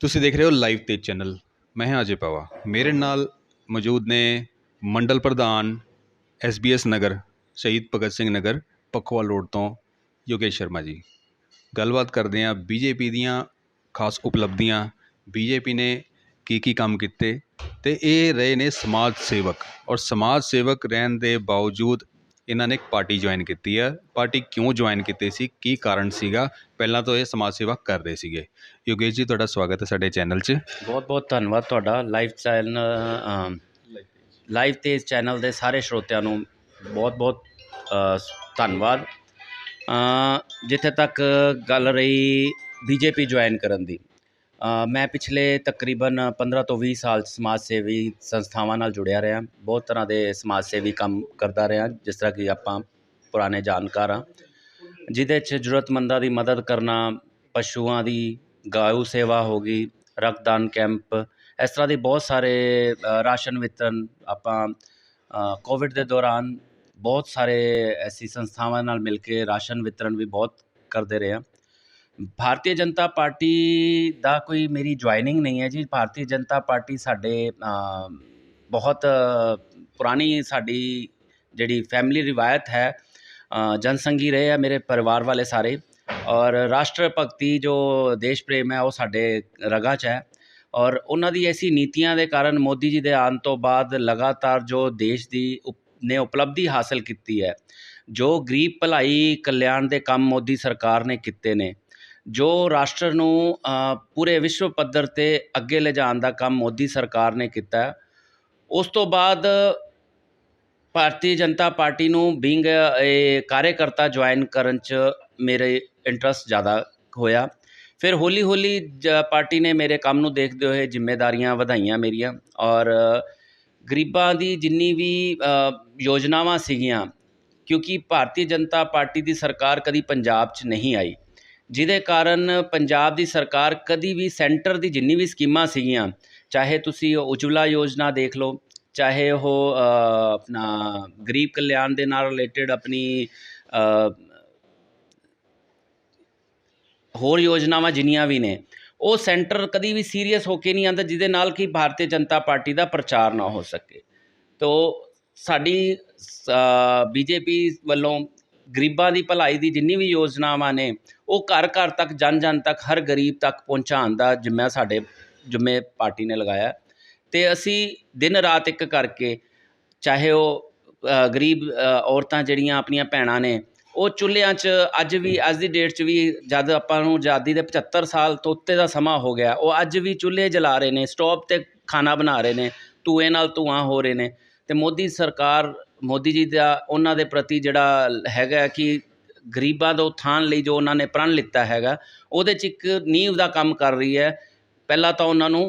ਤੁਸੀਂ ਦੇਖ ਰਹੇ ਹੋ ਲਾਈਵ ਤੇ ਚੈਨਲ, ਮੈਂ ਹਾਂ ਅਜੇ ਪਵਾ। ਮੇਰੇ ਨਾਲ ਮੌਜੂਦ ਨੇ ਮੰਡਲ ਪ੍ਰਧਾਨ ਐਸਬੀਐਸ ਨਗਰ, ਸ਼ਹੀਦ ਭਗਤ ਸਿੰਘ ਨਗਰ, ਪਖਵਾਲ ਰੋਡ ਤੋਂ ਯੋਗੇਸ਼ ਸ਼ਰਮਾ ਜੀ। ਗੱਲਬਾਤ ਕਰਦੇ ਹਾਂ ਬੀਜੇਪੀ ਦੀਆਂ ਖਾਸ ਉਪਲਬਧੀਆਂ। ਬੀਜੇਪੀ ਨੇ ਕੀ ਕੀ ਕੰਮ ਕੀਤੇ ਤੇ ਇਹ ਰਹੇ ਨੇ ਸਮਾਜ ਸੇਵਕ। ਔਰ ਸਮਾਜ ਸੇਵਕ ਰਹਿਣ ਦੇ ਬਾਵਜੂਦ ਇਹਨਾਂ ਨੇ ਇੱਕ ਪਾਰਟੀ ਜੁਆਇਨ ਕੀਤੀ ਹੈ ਪਾਰਟੀ ਕਿਉਂ ਜੁਆਇਨ ਕੀਤੀ ਸੀ? ਕੀ ਕਾਰਨ ਸੀਗਾ? ਪਹਿਲਾਂ ਤੋਂ ਇਹ ਸਮਾਜ ਸੇਵਾ ਕਰ ਰਹੇ ਸੀਗੇ। ਯੋਗੇਸ਼ ਜੀ, ਤੁਹਾਡਾ ਸਵਾਗਤ ਹੈ ਸਾਡੇ ਚੈਨਲ 'ਚ। ਬਹੁਤ ਬਹੁਤ ਧੰਨਵਾਦ ਤੁਹਾਡਾ। ਲਾਈਫ ਸਟਾਈਲ ਲਾਈਵ ਤੇ ਇਸ ਚੈਨਲ ਦੇ ਸਾਰੇ ਸਰੋਤਿਆਂ ਨੂੰ ਬਹੁਤ ਬਹੁਤ ਧੰਨਵਾਦ। ਜਿੱਥੇ ਤੱਕ ਗੱਲ ਰਹੀ ਬੀਜੇਪੀ ਜੁਆਇਨ ਕਰਨ ਦੀ ਮੈਂ ਪਿਛਲੇ ਤਕਰੀਬਨ 15 ਤੋਂ ਵੀਹ ਸਾਲ ਸਮਾਜ ਸੇਵੀ ਸੰਸਥਾਵਾਂ ਨਾਲ ਜੁੜਿਆ ਰਿਹਾ। ਬਹੁਤ ਤਰ੍ਹਾਂ ਦੇ ਸਮਾਜ ਸੇਵੀ ਕੰਮ ਕਰਦਾ ਰਿਹਾ, ਜਿਸ ਤਰ੍ਹਾਂ ਕਿ ਆਪਾਂ ਪੁਰਾਣੇ ਜਾਣਕਾਰ ਹਾਂ। ਜਿਹਦੇ 'ਚ ਜ਼ਰੂਰਤਮੰਦਾਂ ਦੀ ਮਦਦ ਕਰਨਾ, ਪਸ਼ੂਆਂ ਦੀ ਗਾਊ ਸੇਵਾ ਹੋ ਗਈ, ਰਕਤਦਾਨ ਕੈਂਪ, ਇਸ ਤਰ੍ਹਾਂ ਦੇ ਬਹੁਤ ਸਾਰੇ ਰਾਸ਼ਨ ਵਿਤਰਨ ਆਪਾਂ ਕੋਵਿਡ ਦੇ ਦੌਰਾਨ ਬਹੁਤ ਸਾਰੇ ਐਸੀ ਸੰਸਥਾਵਾਂ ਨਾਲ ਮਿਲ ਕੇ ਰਾਸ਼ਨ ਵਿਤਰਨ ਵੀ ਬਹੁਤ ਕਰਦੇ ਰਹੇ ਹਾਂ। ਭਾਰਤੀ ਜਨਤਾ ਪਾਰਟੀ ਦਾ ਕੋਈ ਮੇਰੀ ਜੁਆਇਨਿੰਗ ਨਹੀਂ ਹੈ ਜੀ। ਭਾਰਤੀ ਜਨਤਾ ਪਾਰਟੀ ਸਾਡੇ ਬਹੁਤ ਪੁਰਾਣੀ ਸਾਡੀ ਜਿਹੜੀ ਫੈਮਿਲੀ ਰਿਵਾਇਤ ਹੈ ਅ, ਜਨਸੰਘੀ ਰਹੇ ਆ ਮੇਰੇ ਪਰਿਵਾਰ ਵਾਲੇ ਸਾਰੇ। ਔਰ ਰਾਸ਼ਟਰ ਭਗਤੀ ਜੋ ਦੇਸ਼ ਪ੍ਰੇਮ ਹੈ ਉਹ ਸਾਡੇ ਰਗਾਂ 'ਚ ਹੈ। ਔਰ ਉਹਨਾਂ ਦੀ ਐਸੀ ਨੀਤੀਆਂ ਦੇ ਕਾਰਨ ਮੋਦੀ ਜੀ ਦੇ ਆਉਣ ਤੋਂ ਬਾਅਦ ਲਗਾਤਾਰ ਜੋ ਦੇਸ਼ ਦੀ ਉਪ- ਨੇ ਉਪਲਬਧੀ ਹਾਸਲ ਕੀਤੀ ਹੈ ਜੋ ਗਰੀਬ ਭਲਾਈ ਕਲਿਆਣ ਦੇ ਕੰਮ ਮੋਦੀ ਸਰਕਾਰ ਨੇ ਕੀਤੇ ਨੇ ਜੋ ਰਾਸ਼ਟਰ ਨੂੰ ਪੂਰੇ ਵਿਸ਼ਵ ਪੱਧਰ ਤੇ ਅੱਗੇ ਲਿਜਾਣ ਦਾ ਕੰਮ ਮੋਦੀ ਸਰਕਾਰ ਨੇ ਕੀਤਾ ਉਸ ਤੋਂ ਬਾਅਦ ਭਾਰਤੀ ਜਨਤਾ ਪਾਰਟੀ ਨੂੰ ਬੀਇੰਗ ਇਹ ਕਾਰਜਕਰਤਾ ਜੁਆਇਨ ਕਰਨ ਚ ਮੇਰੇ ਇੰਟਰਸਟ ਜ਼ਿਆਦਾ ਹੋਇਆ। ਫਿਰ ਹੌਲੀ ਹੌਲੀ ਜ- ਪਾਰਟੀ ਨੇ ਮੇਰੇ ਕੰਮ ਨੂੰ ਦੇਖਦੇ ਹੋਏ ਜ਼ਿੰਮੇਵਾਰੀਆਂ ਵਧਾਈਆਂ ਮੇਰੀਆਂ ਔਰ ਗਰੀਬਾਂ ਦੀ ਜਿੰਨੀ ਵੀ ਯੋਜਨਾਵਾਂ ਸੀਗੀਆਂ, ਕਿਉਂਕਿ ਭਾਰਤੀ ਜਨਤਾ ਪਾਰਟੀ ਦੀ ਸਰਕਾਰ ਕਦੀ ਪੰਜਾਬ 'ਚ ਨਹੀਂ ਆਈ। ਜਿਹਦੇ ਕਾਰਨ ਪੰਜਾਬ ਦੀ ਸਰਕਾਰ ਕਦੀ ਵੀ ਸੈਂਟਰ ਦੀ ਜਿੰਨੀ ਵੀ ਸਕੀਮਾਂ ਸੀਗੀਆਂ, ਚਾਹੇ ਤੁਸੀਂ ਉਜਵਲਾ ਯੋਜਨਾ ਦੇਖ ਲਓ, ਚਾਹੇ ਉਹ ਆਪਣਾ ਗਰੀਬ ਕਲਿਆਣ ਦੇ ਨਾਲ ਰਿਲੇਟਡ ਆਪਣੀ ਹੋਰ ਯੋਜਨਾਵਾਂ ਜਿੰਨੀਆਂ ਵੀ ਨੇ, ਉਹ ਸੈਂਟਰ ਕਦੀ ਵੀ ਸੀਰੀਅਸ ਹੋ ਕੇ ਨਹੀਂ ਆਂਦਾ ਜਿਹਦੇ ਨਾਲ ਕਿ ਭਾਰਤੀ ਜਨਤਾ ਪਾਰਟੀ ਦਾ ਪ੍ਰਚਾਰ ਨਾ ਹੋ ਸਕੇ। ਤੋ ਸਾਡੀ ਬੀਜੇਪੀ ਵੱਲੋਂ ਗਰੀਬਾਂ ਦੀ ਭਲਾਈ ਦੀ ਜਿੰਨੀ ਵੀ ਯੋਜਨਾਵਾਂ ਨੇ, ਉਹ ਘਰ ਘਰ ਤੱਕ, ਜਨ ਜਨ ਤੱਕ, ਹਰ ਗਰੀਬ ਤੱਕ ਪਹੁੰਚਾਉਣ ਦਾ ਜ਼ਿੰਮਾ ਸਾਡੇ ਜ਼ਿੰਮੇ ਪਾਰਟੀ ਨੇ ਲਗਾਇਆ। ਅਤੇ ਅਸੀਂ ਦਿਨ ਰਾਤ ਇੱਕ ਕਰਕੇ ਚਾਹੇ ਉਹ ਗਰੀਬ ਔਰਤਾਂ ਜਿਹੜੀਆਂ ਆਪਣੀਆਂ ਭੈਣਾਂ ਨੇ, ਉਹ ਚੁੱਲ੍ਹਿਆਂ 'ਚ ਅੱਜ ਵੀ, ਅੱਜ ਦੀ ਡੇਟ 'ਚ ਵੀ ਜਦ ਆਪਾਂ ਨੂੰ ਆਜ਼ਾਦੀ ਦੇ 75 ਸਾਲ ਤੋਂ ਉੱਤੇ ਦਾ ਸਮਾਂ ਹੋ ਗਿਆ, ਉਹ ਅੱਜ ਵੀ ਚੁੱਲ੍ਹੇ ਜਲਾ ਰਹੇ ਨੇ ਸਟੋਵ ਤੇ ਖਾਣਾ ਬਣਾ ਰਹੇ ਨੇ, ਧੂਏ ਨਾਲ ਧੂਆਂ ਹੋ ਰਹੇ ਨੇ। ਅਤੇ ਮੋਦੀ ਸਰਕਾਰ ਮੋਦੀ ਜੀ ਦਾ ਉਹਨਾਂ ਦੇ ਪ੍ਰਤੀ ਜਿਹੜਾ ਹੈਗਾ ਕਿ ਗਰੀਬਾਂ ਦਾ ਉਥਾਨ ਲਈ ਜੋ ਉਹਨਾਂ ਨੇ ਪ੍ਰਣ ਲਿੱਤਾ ਹੈਗਾ, ਉਹਦੇ 'ਚ ਇੱਕ ਨੀਂਵ ਦਾ ਕੰਮ ਕਰ ਰਹੀ ਹੈ। ਪਹਿਲਾਂ ਤਾਂ ਉਹਨਾਂ ਨੂੰ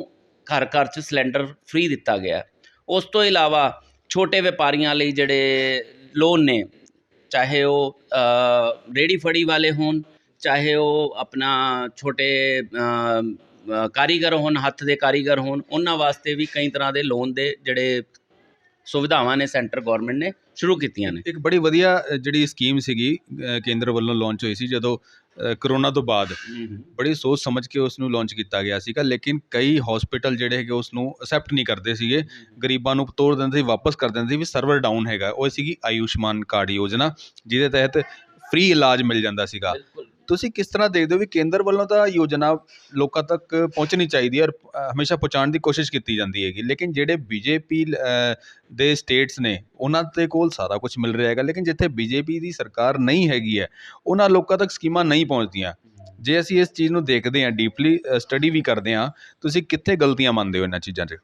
ਘਰ ਘਰ 'ਚ ਸਿਲੰਡਰ ਫ੍ਰੀ ਦਿੱਤਾ ਗਿਆ। ਉਸ ਤੋਂ ਇਲਾਵਾ ਛੋਟੇ ਵਪਾਰੀਆਂ ਲਈ ਜਿਹੜੇ ਲੋਨ ਨੇ, ਚਾਹੇ ਉਹ ਰੇਹੜੀ ਫੜੀ ਵਾਲੇ ਹੋਣ, ਚਾਹੇ ਉਹ ਆਪਣਾ ਛੋਟੇ ਕਾਰੀਗਰ ਹੋਣ, ਹੱਥ ਦੇ ਕਾਰੀਗਰ ਹੋਣ, ਉਹਨਾਂ ਵਾਸਤੇ ਵੀ ਕਈ ਤਰ੍ਹਾਂ ਦੇ ਲੋਨ ਦੇ ਜਿਹੜੇ ਸੁਵਿਧਾਵਾਂ ਨੇ ਸੈਂਟਰ ਗਵਰਨਮੈਂਟ ਨੇ ਸ਼ੁਰੂ ਕੀਤੀਆਂ ਨੇ। ਇੱਕ ਬੜੀ ਵਧੀਆ ਜਿਹੜੀ ਸਕੀਮ ਸੀਗੀ ਕੇਂਦਰ ਵੱਲੋਂ ਲਾਂਚ ਹੋਈ ਸੀ ਜਦੋਂ ਕਰੋਨਾ ਤੋਂ ਬਾਅਦ। ਬੜੀ ਸੋਚ ਸਮਝ ਕੇ ਉਸ ਨੂੰ ਲਾਂਚ ਕੀਤਾ ਗਿਆ ਸੀਗਾ ਲੇਕਿਨ ਕਈ ਹਸਪੀਟਲ ਜਿਹੜੇ ਹੈਗੇ ਉਸ ਨੂੰ ਅਸੈਪਟ ਨਹੀਂ ਕਰਦੇ ਸੀਗੇ। ਗਰੀਬਾਂ ਨੂੰ ਤੋੜ ਦਿੰਦੇ ਸੀ ਵਾਪਸ ਕਰ ਦਿੰਦੇ ਸੀ ਵੀ ਸਰਵਰ ਡਾਊਨ ਹੈਗਾ। ਉਹ ਸੀਗੀ ਆਯੁਸ਼ਮਾਨ ਕਾਰਡ ਯੋਜਨਾ ਜਿਹਦੇ ਤਹਿਤ ਫ੍ਰੀ ਇਲਾਜ ਮਿਲ ਜਾਂਦਾ ਸੀਗਾ। ਤੁਸੀਂ ਕਿਸ ਤਰ੍ਹਾਂ ਦੇਖਦੇ ਹੋ ਵੀ ਕੇਂਦਰ ਵੱਲੋਂ ਤਾਂ ਯੋਜਨਾ ਲੋਕਾਂ ਤੱਕ ਪਹੁੰਚਣੀ ਚਾਹੀਦੀ ਹੈ ਔਰ ਹਮੇਸ਼ਾ ਪਹੁੰਚਾਉਣ ਦੀ ਕੋਸ਼ਿਸ਼ ਕੀਤੀ ਜਾਂਦੀ ਹੈਗੀ। ਲੇਕਿਨ ਜਿਹੜੇ ਬੀ ਜੇ ਪੀ ਦੇ ਸਟੇਟਸ ਨੇ, ਉਹਨਾਂ ਦੇ ਕੋਲ ਸਾਰਾ ਕੁਝ ਮਿਲ ਰਿਹਾ ਹੈਗਾ। ਲੇਕਿਨ ਜਿੱਥੇ ਬੀ ਜੇ ਪੀ ਦੀ ਸਰਕਾਰ ਨਹੀਂ ਹੈਗੀ ਹੈ, ਉਹਨਾਂ ਲੋਕਾਂ ਤੱਕ ਸਕੀਮਾਂ ਨਹੀਂ ਪਹੁੰਚਦੀਆਂ। ਜੇ ਅਸੀਂ ਇਸ ਚੀਜ਼ ਨੂੰ ਦੇਖਦੇ ਹਾਂ ਡੀਪਲੀ ਸਟੱਡੀ ਵੀ ਕਰਦੇ ਹਾਂ, ਤੁਸੀਂ ਕਿੱਥੇ ਗਲਤੀਆਂ ਮੰਨਦੇ ਹੋ ਇਹਨਾਂ ਚੀਜ਼ਾਂ 'ਚ?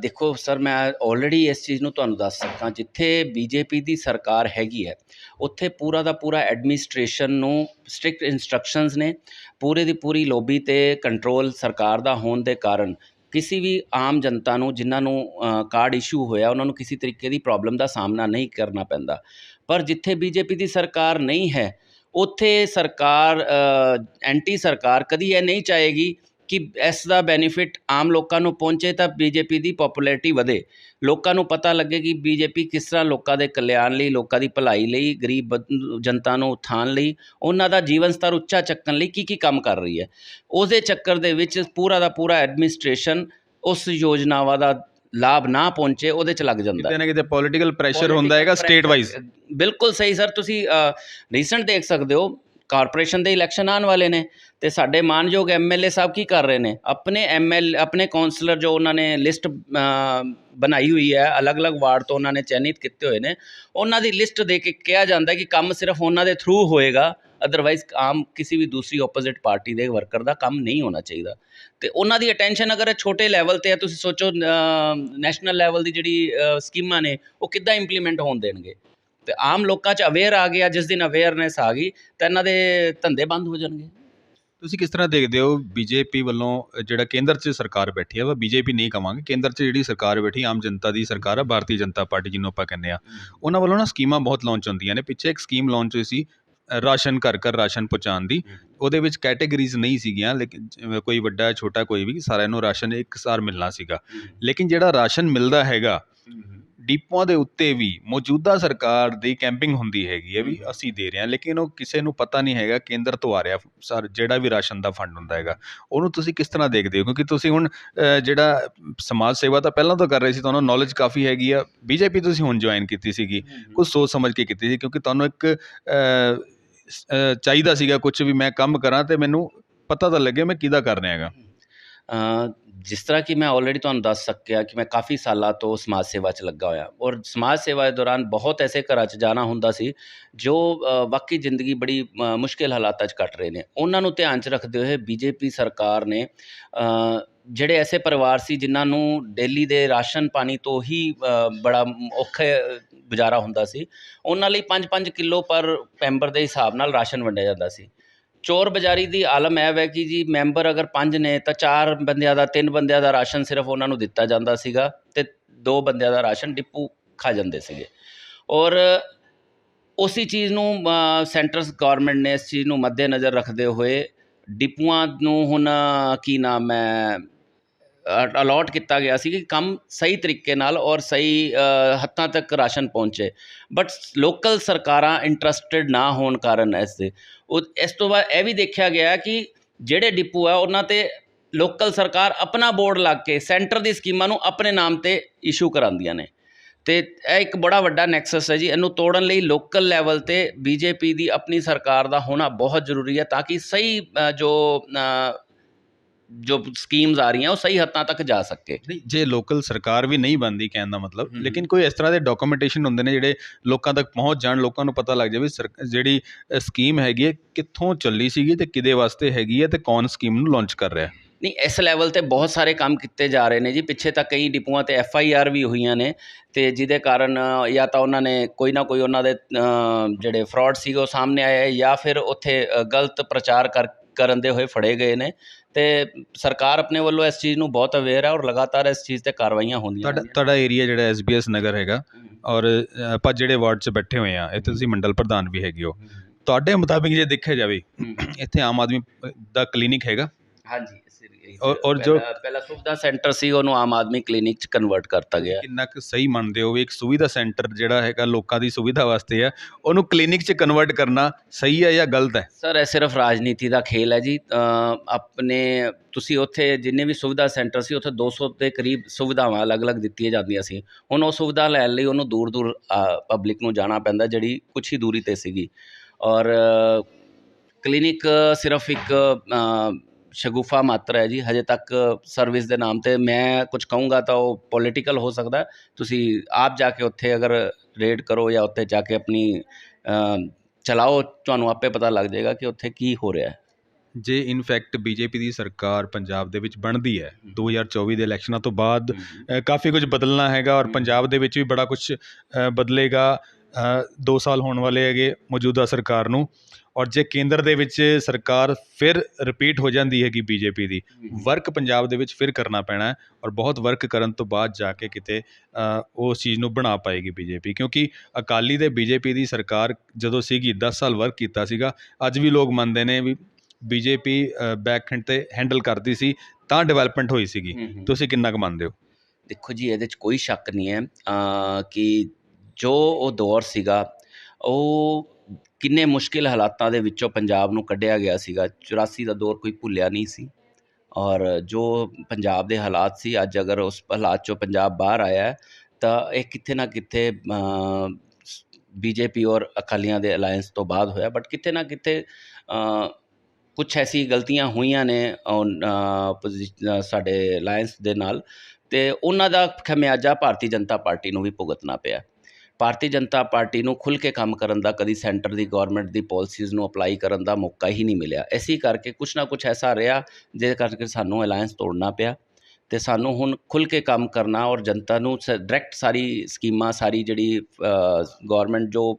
ਦੇਖੋ ਸਰ, ਮੈਂ ਆਲਰੇਡੀ ਇਸ ਚੀਜ਼ ਨੂੰ ਤੁਹਾਨੂੰ ਦੱਸ ਸਕਾਂ, ਜਿੱਥੇ ਬੀਜੇਪੀ ਦੀ ਸਰਕਾਰ ਹੈਗੀ ਹੈ, ਉੱਥੇ ਪੂਰਾ ਦਾ ਪੂਰਾ ਐਡਮਿਨਿਸਟ੍ਰੇਸ਼ਨ ਨੂੰ ਸਟ੍ਰਿਕਟ ਇਨਸਟਰਕਸ਼ਨਸ ਨੇ, ਪੂਰੇ ਦੀ ਪੂਰੀ ਲੋਬੀ ਤੇ ਕੰਟਰੋਲ ਸਰਕਾਰ ਦਾ ਹੋਣ ਦੇ ਕਾਰਨ ਕਿਸੇ ਵੀ ਆਮ ਜਨਤਾ ਨੂੰ, ਜਿਨ੍ਹਾਂ ਨੂੰ ਕਾਰਡ ਇਸ਼ੂ ਹੋਇਆ, ਉਹਨਾਂ ਨੂੰ ਕਿਸੇ ਤਰੀਕੇ ਦੀ ਪ੍ਰੋਬਲਮ ਦਾ ਸਾਹਮਣਾ ਨਹੀਂ ਕਰਨਾ ਪੈਂਦਾ। ਪਰ ਜਿੱਥੇ ਬੀਜੇਪੀ ਦੀ ਸਰਕਾਰ ਨਹੀਂ ਹੈ, ਉੱਥੇ ਸਰਕਾਰ ਐਂਟੀ ਸਰਕਾਰ ਕਦੀ ਇਹ ਨਹੀਂ ਚਾਹੇਗੀ ਕਿ ਇਸ ਦਾ ਬੈਨੀਫਿਟ ਆਮ ਲੋਕਾਂ ਨੂੰ ਪਹੁੰਚੇ ਤਾਂ ਬੀਜੇਪੀ ਦੀ ਪਪੂਲੈਰਿਟੀ ਵਧੇ। ਲੋਕਾਂ ਨੂੰ ਪਤਾ ਲੱਗੇ ਕਿ ਬੀਜੇਪੀ ਕਿਸ ਤਰ੍ਹਾਂ ਲੋਕਾਂ ਦੇ ਕਲਿਆਣ ਲਈ ਲੋਕਾਂ ਦੀ ਭਲਾਈ ਲਈ ਗਰੀਬ ਜਨਤਾ ਨੂੰ ਉਥਾਨ ਲਈ ਉਹਨਾਂ ਦਾ ਜੀਵਨ ਸਤਰ ਉੱਚਾ ਚੱਕਣ ਲਈ ਕੀ ਕੀ ਕੰਮ ਕਰ ਰਹੀ ਹੈ। ਉਹਦੇ ਚੱਕਰ ਦੇ ਵਿੱਚ ਪੂਰਾ ਦਾ ਪੂਰਾ ਐਡਮਿਨਿਸਟ੍ਰੇਸ਼ਨ ਉਸ ਯੋਜਨਾਵਾਂ ਦਾ ਲਾਭ ਨਾ ਪਹੁੰਚੇ ਉਹਦੇ ਚ ਲੱਗ ਜਾਂਦਾ। ਕਿਤੇ ਨਾ ਕਿਤੇ ਪੋਲੀਟੀਕਲ ਪ੍ਰੈਸ਼ਰ ਹੁੰਦਾ ਹੈਗਾ ਸਟੇਟ ਵਾਈਜ਼ ਬਿਲਕੁਲ ਸਹੀ ਸਰ ਤੁਸੀਂ ਰੀਸੈਂਟ ਦੇਖ ਸਕਦੇ ਹੋ ਕਾਰਪੋਰੇਸ਼ਨ ਦੇ ਇਲੈਕਸ਼ਨ ਆਉਣ ਵਾਲੇ ਨੇ ਤੇ ਸਾਡੇ ਮਾਨਯੋਗ ਐਮਐਲਏ ਸਾਹਿਬ ਕੀ ਕਰ ਰਹੇ ਨੇ? ਆਪਣੇ ਐਮਐਲ ਆਪਣੇ ਕਾਉਂਸਲਰ ਜੋ ਉਹਨਾਂ ਨੇ ਲਿਸਟ ਬਣਾਈ ਹੋਈ ਹੈ, ਅਲੱਗ-ਅਲੱਗ ਵਾਰਡ ਤੋਂ ਉਹਨਾਂ ਨੇ ਚੈਨਿਤ ਕੀਤੇ ਹੋਏ ਨੇ, ਉਹਨਾਂ ਦੀ ਲਿਸਟ ਦੇ ਕੇ ਕਿਹਾ ਜਾਂਦਾ ਕਿ ਕੰਮ ਸਿਰਫ ਉਹਨਾਂ ਦੇ ਥਰੂ ਹੋਏਗਾ ਅਦਰਵਾਈਜ਼ ਆਮ ਕਿਸੇ ਵੀ ਦੂਸਰੀ ਆਪੋਜ਼ਿਟ ਪਾਰਟੀ ਦੇ ਵਰਕਰ ਦਾ ਕੰਮ ਨਹੀਂ ਹੋਣਾ ਚਾਹੀਦਾ। ਤੇ ਉਹਨਾਂ ਦੀ ਅਟੈਂਸ਼ਨ ਅਗਰ ਛੋਟੇ ਲੈਵਲ ਤੇ ਹੈ, ਤੁਸੀਂ ਸੋਚੋ ਨੈਸ਼ਨਲ ਲੈਵਲ ਦੀ ਜਿਹੜੀ ਸਕੀਮਾਂ ਨੇ, ਉਹ ਕਿੱਦਾਂ ਇੰਪਲੀਮੈਂਟ ਹੋਣ ਦੇਣਗੇ? ਤੇ ਆਮ ਲੋਕਾਂ 'ਚ ਅਵੇਅਰ ਆ ਗਿਆ, ਜਿਸ ਦਿਨ ਅਵੇਅਰਨੈਸ ਆ ਗਈ, ਤਾਂ ਇਹਨਾਂ ਦੇ ਧੰਦੇ ਬੰਦ ਹੋ ਜਾਣਗੇ। ਤੁਸੀਂ ਕਿਸ ਤਰ੍ਹਾਂ ਦੇਖਦੇ ਹੋ ਬੀਜੇਪੀ ਵੱਲੋਂ, ਜਿਹੜਾ ਕੇਂਦਰ 'ਚ ਸਰਕਾਰ ਬੈਠੀ ਹੈ ਵਾ ਬੀਜੇਪੀ ਨਹੀਂ ਕਵਾਂਗੇ, ਕੇਂਦਰ 'ਚ ਜਿਹੜੀ ਸਰਕਾਰ ਬੈਠੀ, ਆਮ ਜਨਤਾ ਦੀ ਸਰਕਾਰ ਆ, ਭਾਰਤੀ ਜਨਤਾ ਪਾਰਟੀ ਜਿਹਨੂੰ ਆਪਾਂ ਕਹਿੰਦੇ ਆ, ਉਹਨਾਂ ਵੱਲੋਂ ਨਾ ਸਕੀਮਾਂ ਬਹੁਤ ਲਾਂਚ ਹੁੰਦੀਆਂ ਨੇ। ਪਿੱਛੇ ਇੱਕ ਸਕੀਮ ਲਾਂਚ ਹੋਈ ਸੀ, ਰਾਸ਼ਨ ਘਰ ਘਰ ਰਾਸ਼ਨ ਪਹੁੰਚਾਉਣ ਦੀ, ਉਹਦੇ ਵਿੱਚ ਕੈਟੇਗਰੀਜ਼ ਨਹੀਂ ਸੀਗੀਆਂ, ਲੇਕਿਨ ਕੋਈ ਵੱਡਾ, ਛੋਟਾ, ਕੋਈ ਵੀ, ਸਾਰਿਆਂ ਨੂੰ ਰਾਸ਼ਨ ਇੱਕ ਸਾਰ ਮਿਲਣਾ ਸੀਗਾ। ਲੇਕਿਨ ਜਿਹੜਾ ਰਾਸ਼ਨ ਮਿਲਦਾ ਹੈਗਾ ਡਿਪੂਆਂ ਦੇ ਉੱਤੇ ਵੀ ਮੌਜੂਦਾ ਸਰਕਾਰ ਦੀ ਕੈਂਪਿੰਗ ਹੁੰਦੀ ਹੈਗੀ ਹੈ ਵੀ ਅਸੀਂ ਦੇ ਰਹੇ ਹਾਂ ਲੇਕਿਨ ਉਹ ਕਿਸੇ ਨੂੰ ਪਤਾ ਨਹੀਂ ਹੈਗਾ ਕੇਂਦਰ ਤੋਂ ਆ ਰਿਹਾ ਸਰ ਜਿਹੜਾ ਵੀ ਰਾਸ਼ਨ ਦਾ ਫੰਡ ਹੁੰਦਾ ਹੈਗਾ। ਉਹਨੂੰ ਤੁਸੀਂ ਕਿਸ ਤਰ੍ਹਾਂ ਦੇਖਦੇ ਹੋ? ਕਿਉਂਕਿ ਤੁਸੀਂ ਹੁਣ ਜਿਹੜਾ ਸਮਾਜ ਸੇਵਾ ਤਾਂ ਪਹਿਲਾਂ ਤੋਂ ਕਰ ਰਹੇ ਸੀ ਤੁਹਾਨੂੰ ਨੌਲੇਜ ਕਾਫੀ ਹੈਗੀ ਆ। ਬੀਜੇਪੀ ਤੁਸੀਂ ਹੁਣ ਜੁਆਇਨ ਕੀਤੀ ਸੀਗੀ ਕੁਝ ਸੋਚ ਸਮਝ ਕੇ ਕੀਤੀ ਸੀ ਕਿਉਂਕਿ ਤੁਹਾਨੂੰ ਇੱਕ ਚਾਹੀਦਾ ਸੀਗਾ ਕੁਝ ਵੀ ਮੈਂ ਕੰਮ ਕਰਾਂ ਤੇ ਮੈਨੂੰ ਪਤਾ ਤਾਂ ਲੱਗੇ ਮੈਂ ਕਿਹਦਾ ਕਰ ਰਿਹਾ ਹੈਗਾ। ਜਿਸ ਤਰ੍ਹਾਂ ਕਿ ਮੈਂ ਆਲਰੇਡੀ ਤੁਹਾਨੂੰ ਦੱਸ ਸਕਿਆ ਕਿ ਮੈਂ ਕਾਫੀ ਸਾਲਾਂ ਤੋਂ ਸਮਾਜ ਸੇਵਾ 'ਚ ਲੱਗਾ ਹੋਇਆ। ਔਰ ਸਮਾਜ ਸੇਵਾ ਦੇ ਦੌਰਾਨ ਬਹੁਤ ਐਸੇ ਘਰਾਂ 'ਚ ਜਾਣਾ ਹੁੰਦਾ ਸੀ, ਜੋ ਵਾਕਈ ਜ਼ਿੰਦਗੀ ਬੜੀ ਮੁਸ਼ਕਿਲ ਹਾਲਾਤਾਂ 'ਚ ਕੱਟ ਰਹੇ ਨੇ। ਉਹਨਾਂ ਨੂੰ ਧਿਆਨ 'ਚ ਰੱਖਦੇ ਹੋਏ ਬੀਜੇਪੀ ਸਰਕਾਰ ਨੇ ਜਿਹੜੇ ਐਸੇ ਪਰਿਵਾਰ ਸੀ ਜਿਨ੍ਹਾਂ ਨੂੰ ਡੇਲੀ ਦੇ ਰਾਸ਼ਨ ਪਾਣੀ ਤੋਂ ਹੀ ਬੜਾ ਔਖੇ ਗੁਜ਼ਾਰਾ ਹੁੰਦਾ ਸੀ, ਉਹਨਾਂ ਲਈ 5-5 ਕਿਲੋ ਪਰ ਮੈਂਬਰ ਦੇ ਹਿਸਾਬ ਨਾਲ ਰਾਸ਼ਨ ਵੰਡਿਆ ਜਾਂਦਾ ਸੀ। ਚੋਰ ਬਜ਼ਾਰੀ ਦੀ ਆਲਮ ਇਹ ਹੈ ਕਿ ਜੀ ਮੈਂਬਰ ਅਗਰ ਪੰਜ ਨੇ ਤਾਂ ਚਾਰ ਬੰਦਿਆਂ ਦਾ, ਤਿੰਨ ਬੰਦਿਆਂ ਦਾ ਰਾਸ਼ਨ ਸਿਰਫ ਉਹਨਾਂ ਨੂੰ ਦਿੱਤਾ ਜਾਂਦਾ ਸੀਗਾ ਅਤੇ ਦੋ ਬੰਦਿਆਂ ਦਾ ਰਾਸ਼ਨ ਡਿਪੂ ਖਾ ਜਾਂਦੇ ਸੀਗੇ। ਔਰ ਉਸੇ ਚੀਜ਼ ਨੂੰ ਸੈਂਟਰ ਗਵਰਨਮੈਂਟ ਨੇ ਇਸ ਚੀਜ਼ ਨੂੰ ਮੱਦੇਨਜ਼ਰ ਰੱਖਦੇ ਹੋਏ ਡਿਪੂਆਂ ਨੂੰ ਹੁਣ ਕੀ ਨਾਮ ਹੈ ਅਲੋਟ ਕੀਤਾ ਗਿਆ ਸੀ ਕਿ ਕੰਮ ਸਹੀ ਤਰੀਕੇ ਨਾਲ ਔਰ ਸਹੀ ਹੱਥਾਂ ਤੱਕ ਰਾਸ਼ਨ ਪਹੁੰਚੇ। ਬਟ ਲੋਕਲ ਸਰਕਾਰਾਂ ਇੰਟਰਸਟਿਡ ਨਾ ਹੋਣ ਕਾਰਨ ਇਸ ਦੇ। ਉਹ, ਇਸ ਤੋਂ ਬਾਅਦ ਇਹ ਵੀ ਦੇਖਿਆ ਗਿਆ ਕਿ ਜਿਹੜੇ ਡਿਪੂ ਆ, ਉਹਨਾਂ ਤੇ ਲੋਕਲ ਸਰਕਾਰ ਆਪਣਾ ਬੋਰਡ ਲਾ ਕੇ ਸੈਂਟਰ ਦੀ ਸਕੀਮਾਂ ਨੂੰ ਆਪਣੇ ਨਾਮ ਤੇ ਇਸ਼ੂ ਕਰਾਉਂਦੀਆਂ ਨੇ। ਤੇ ਇਹ ਇੱਕ ਬੜਾ ਵੱਡਾ ਨੈਕਸਸ ਹੈ ਜੀ। ਇਹਨੂੰ ਤੋੜਨ ਲਈ ਲੋਕਲ ਲੈਵਲ ਤੇ ਬੀਜੇਪੀ ਦੀ ਆਪਣੀ ਸਰਕਾਰ ਦਾ ਹੋਣਾ ਬਹੁਤ ਜ਼ਰੂਰੀ ਹੈ ਤਾਂ ਕਿ ਸਹੀ ਜੋ ਜੋ ਸਕੀਮਸ ਆ ਰਹੀਆਂ ਉਹ ਸਹੀ ਹੱਥਾਂ ਤੱਕ ਜਾ ਸਕੇ। ਨਹੀਂ ਜੇ ਲੋਕਲ ਸਰਕਾਰ ਵੀ ਨਹੀਂ ਬਣਦੀ ਕਹਿਣ ਦਾ ਮਤਲਬ। ਲੇਕਿਨ ਕੋਈ ਇਸ ਤਰ੍ਹਾਂ ਦੇ ਡਾਕੂਮੈਂਟੇਸ਼ਨ ਹੁੰਦੇ ਨੇ ਜਿਹੜੇ ਲੋਕਾਂ ਤੱਕ ਪਹੁੰਚ ਜਾਣ ਲੋਕਾਂ ਨੂੰ ਪਤਾ ਲੱਗ ਜਾਵੇ ਜਿਹੜੀ ਸਕੀਮ ਹੈਗੀ ਹੈ ਕਿੱਥੋਂ ਚੱਲੀ ਸੀਗੀ ਤੇ ਕਿਹਦੇ ਵਾਸਤੇ ਹੈਗੀ ਹੈ ਤੇ ਕੌਣ ਸਕੀਮ ਨੂੰ ਲਾਂਚ ਕਰ ਰਿਹਾ ਨਹੀਂ ਇਸ ਲੈਵਲ ਤੇ ਬਹੁਤ ਸਾਰੇ ਕੰਮ ਕੀਤੇ ਜਾ ਰਹੇ ਨੇ ਜੀ। ਪਿੱਛੇ ਤਾਂ ਕਈ ਡਿਪੂਆਂ ਤੇ ਐਫ ਆਈ ਆਰ ਵੀ ਹੋਈਆਂ ਨੇ ਤੇ ਜਿਹਦੇ ਕਾਰਨ ਜਾਂ ਤਾਂ ਉਹਨਾਂ ਨੇ ਕੋਈ ਨਾ ਕੋਈ ਉਹਨਾਂ ਦੇ ਜਿਹੜੇ ਫਰਾਡ ਸੀਗੇ ਉਹ ਸਾਹਮਣੇ ਆਏ ਜਾਂ ਫਿਰ ਉੱਥੇ ਗਲਤ ਪ੍ਰਚਾਰ ਕਰ ਕਰਨ ਦੇ ਹੋਏ ਫੜੇ ਗਏ ਨੇ। ਤੇ ਸਰਕਾਰ ਆਪਣੇ ਵੱਲੋਂ ਇਸ ਚੀਜ਼ ਨੂੰ ਬਹੁਤ ਅਵੇਅਰ ਹੈ ਔਰ ਲਗਾਤਾਰ ਇਸ ਚੀਜ਼ ਤੇ ਕਾਰਵਾਈਆਂ ਹੁੰਦੀਆਂ ਤੁਹਾਡਾ। ਤੁਹਾਡਾ ਏਰੀਆ ਜਿਹੜਾ ਐਸਬੀਐਸ ਨਗਰ ਹੈਗਾ ਔਰ ਆਪਾਂ ਜਿਹੜੇ ਵਾਰਡ 'ਚ ਬੈਠੇ ਹੋਏ ਆ ਇੱਥੇ ਤੁਸੀਂ ਮੰਡਲ ਪ੍ਰਧਾਨ ਵੀ ਹੈਗੇ ਹੋ ਤੁਹਾਡੇ ਮੁਤਾਬਿਕ ਜੇ ਦੇਖਿਆ ਜਾਵੇ। ਇੱਥੇ ਆਮ ਆਦਮੀ ਦਾ ਕਲੀਨਿਕ ਹੈਗਾ ਹਾਂਜੀ ਇਸ ਔਰ- ਔਰ ਜੋ- ਪਹਿਲਾਂ- ਸੁਵਿਧਾ ਸੈਂਟਰ ਸੀ ਉਹਨੂੰ ਆਮ ਆਦਮੀ ਕਲੀਨਿਕ ਚ ਕਨਵਰਟ ਕਰਤਾ ਗਿਆ। ਕਿੰਨਾ ਕੁ ਸਹੀ ਮੰਨਦੇ ਹੋ ਵੀ ਇੱਕ ਸੁਵਿਧਾ ਸੈਂਟਰ ਜਿਹੜਾ ਹੈਗਾ ਲੋਕਾਂ ਦੀ ਸੁਵਿਧਾ ਵਾਸਤੇ ਹੈ ਉਹਨੂੰ ਕਲੀਨਿਕ 'ਚ ਕਨਵਰਟ ਕਰਨਾ ਸਹੀ ਹੈ ਜਾਂ ਗਲਤ ਹੈ? ਸਰ ਇਹ ਸਿਰਫ ਰਾਜਨੀਤੀ ਦਾ ਖੇਲ ਹੈ ਜੀ। ਆਪਣੇ ਤੁਸੀਂ ਉੱਥੇ ਜਿੰਨੇ ਵੀ ਸੁਵਿਧਾ ਸੈਂਟਰ ਸੀ ਉੱਥੇ 200 ਦੇ ਕਰੀਬ ਸੁਵਿਧਾਵਾਂ ਅਲੱਗ-ਅਲੱਗ ਦਿੱਤੀਆਂ ਜਾਂਦੀਆਂ ਸੀ। ਹੁਣ ਉਹ ਸੁਵਿਧਾ ਲੈਣ ਲਈ ਉਹਨੂੰ ਦੂਰ-ਦੂਰ ਪਬਲਿਕ ਨੂੰ ਜਾਣਾ ਪੈਂਦਾ ਜਿਹੜੀ ਕੁਛ ਹੀ ਦੂਰੀ ਤੇ ਸੀਗੀ। ਔਰ ਕਲੀਨਿਕ ਸਿਰਫ ਇੱਕ ਸ਼ਗੁਫਾ ਮਾਤਰ ਹੈ ਜੀ ਹਜੇ ਤੱਕ ਸਰਵਿਸ ਦੇ ਨਾਮ ਤੇ ਮੈਂ ਕੁਝ ਕਹੂੰਗਾ ਤਾਂ ਉਹ ਪੋਲੀਟੀਕਲ ਹੋ ਸਕਦਾ। ਤੁਸੀਂ ਆਪ ਜਾ ਕੇ ਉੱਥੇ ਅਗਰ ਰੇਡ ਕਰੋ ਜਾਂ ਉੱਥੇ ਜਾ ਕੇ ਆਪਣੀ ਚਲਾਓ ਤੁਹਾਨੂੰ ਆਪੇ ਪਤਾ ਲੱਗ ਜਾਏਗਾ ਕਿ ਉੱਥੇ ਕੀ ਹੋ ਰਿਹਾ ਹੈ ਜੇ ਇਨਫੈਕਟ ਬੀਜੇਪੀ ਦੀ ਸਰਕਾਰ ਪੰਜਾਬ ਦੇ ਵਿੱਚ ਬਣਦੀ ਹੈ 2024 ਦੇ ਇਲੈਕਸ਼ਨਾਂ ਤੋਂ ਬਾਅਦ ਕਾਫੀ ਕੁਝ ਬਦਲਣਾ ਹੈਗਾ ਔਰ। ਪੰਜਾਬ ਦੇ ਵਿੱਚ ਵੀ ਬੜਾ ਕੁਝ ਬਦਲੇਗਾ 2 ਸਾਲ ਹੋਣ ਵਾਲੇ ਹੈਗੇ ਮੌਜੂਦਾ ਸਰਕਾਰ ਨੂੰ ਔਰ ਜੇ ਕੇਂਦਰ ਦੇ ਵਿੱਚ ਸਰਕਾਰ ਫਿਰ ਰਿਪੀਟ ਹੋ ਜਾਂਦੀ ਹੈਗੀ ਬੀਜੇਪੀ ਦੀ ਵਰਕ ਪੰਜਾਬ ਦੇ ਵਿੱਚ ਫਿਰ ਕਰਨਾ ਪੈਣਾ ਹੈ ਔਰ ਬਹੁਤ ਵਰਕ ਕਰਨ ਤੋਂ ਬਾਅਦ ਜਾ ਕੇ ਕਿਤੇ ਉਸ ਚੀਜ਼ ਨੂੰ ਬਣਾ ਪਾਏਗੀ ਬੀਜੇਪੀ ਕਿਉਂਕਿ ਅਕਾਲੀ ਤੇ ਬੀਜੇਪੀ ਦੀ ਸਰਕਾਰ ਜਦੋਂ ਸੀਗੀ 10 ਸਾਲ ਵਰਕ ਕੀਤਾ ਸੀਗਾ ਅੱਜ ਵੀ ਲੋਕ ਮੰਨਦੇ ਨੇ ਵੀ ਬੀਜੇਪੀ ਬੈਕਹੈਂਡ ਤੇ ਹੈਂਡਲ ਕਰਦੀ ਸੀ ਤਾਂ ਡਿਵੈਲਪਮੈਂਟ ਹੋਈ ਸੀਗੀ। ਤੁਸੀਂ ਕਿੰਨਾ ਕੁ ਮੰਨਦੇ ਹੋ? ਦੇਖੋ ਜੀ ਇਹਦੇ 'ਚ ਕੋਈ ਸ਼ੱਕ ਨਹੀਂ ਹੈ ਕਿ ਜੋ ਉਹ ਦੌਰ ਸੀਗਾ, ਉਹ ਕਿੰਨੇ ਮੁਸ਼ਕਿਲ ਹਾਲਾਤਾਂ ਦੇ ਵਿੱਚੋਂ ਪੰਜਾਬ ਨੂੰ ਕੱਢਿਆ ਗਿਆ ਸੀਗਾ। 84 ਦਾ ਦੌਰ ਕੋਈ ਭੁੱਲਿਆ ਨਹੀਂ ਸੀ ਔਰ ਜੋ ਪੰਜਾਬ ਦੇ ਹਾਲਾਤ ਸੀ, ਅੱਜ ਅਗਰ ਉਸ ਹਾਲਾਤ 'ਚੋਂ ਪੰਜਾਬ ਬਾਹਰ ਆਇਆ ਤਾਂ ਇਹ ਕਿਤੇ ਨਾ ਕਿਤੇ ਬੀਜੇਪੀ ਔਰ ਅਕਾਲੀਆਂ ਦੇ ਅਲਾਈਅੰਸ ਤੋਂ ਬਾਅਦ ਹੋਇਆ। ਬਟ ਕਿਤੇ ਨਾ ਕਿਤੇ ਕੁਝ ਐਸੀ ਗਲਤੀਆਂ ਹੋਈਆਂ ਨੇ ਸਾਡੇ ਅਲਾਈਅੰਸ ਦੇ ਨਾਲ ਤੇ ਉਹਨਾਂ ਦਾ ਖਮਿਆਜਾ ਭਾਰਤੀ ਜਨਤਾ ਪਾਰਟੀ ਨੂੰ ਵੀ ਭੁਗਤਣਾ ਪਿਆ। ਭਾਰਤੀ ਜਨਤਾ ਪਾਰਟੀ ਨੂੰ ਖੁੱਲ੍ਹ ਕੇ ਕੰਮ ਕਰਨ ਦਾ, ਕਦੀ ਸੈਂਟਰ ਦੀ ਗੌਰਮੈਂਟ ਦੀ ਪੋਲਿਸੀਜ਼ ਨੂੰ ਅਪਲਾਈ ਕਰਨ ਦਾ ਮੌਕਾ ਹੀ ਨਹੀਂ ਮਿਲਿਆ। ਇਸੇ ਕਰਕੇ ਕੁਛ ਨਾ ਕੁਛ ਐਸਾ ਰਿਹਾ, ਜਿਹਦੇ ਕਰਕੇ ਸਾਨੂੰ ਅਲਾਈਅੰਸ ਤੋੜਨਾ ਪਿਆ ਅਤੇ ਸਾਨੂੰ ਹੁਣ ਖੁੱਲ੍ਹ ਕੇ ਕੰਮ ਕਰਨਾ ਔਰ ਜਨਤਾ ਨੂੰ ਸ, ਡਾਇਰੈਕਟ ਸਾਰੀ ਸਕੀਮਾਂ, ਸਾਰੀ ਜਿਹੜੀ ਗੌਰਮੈਂਟ ਜੋ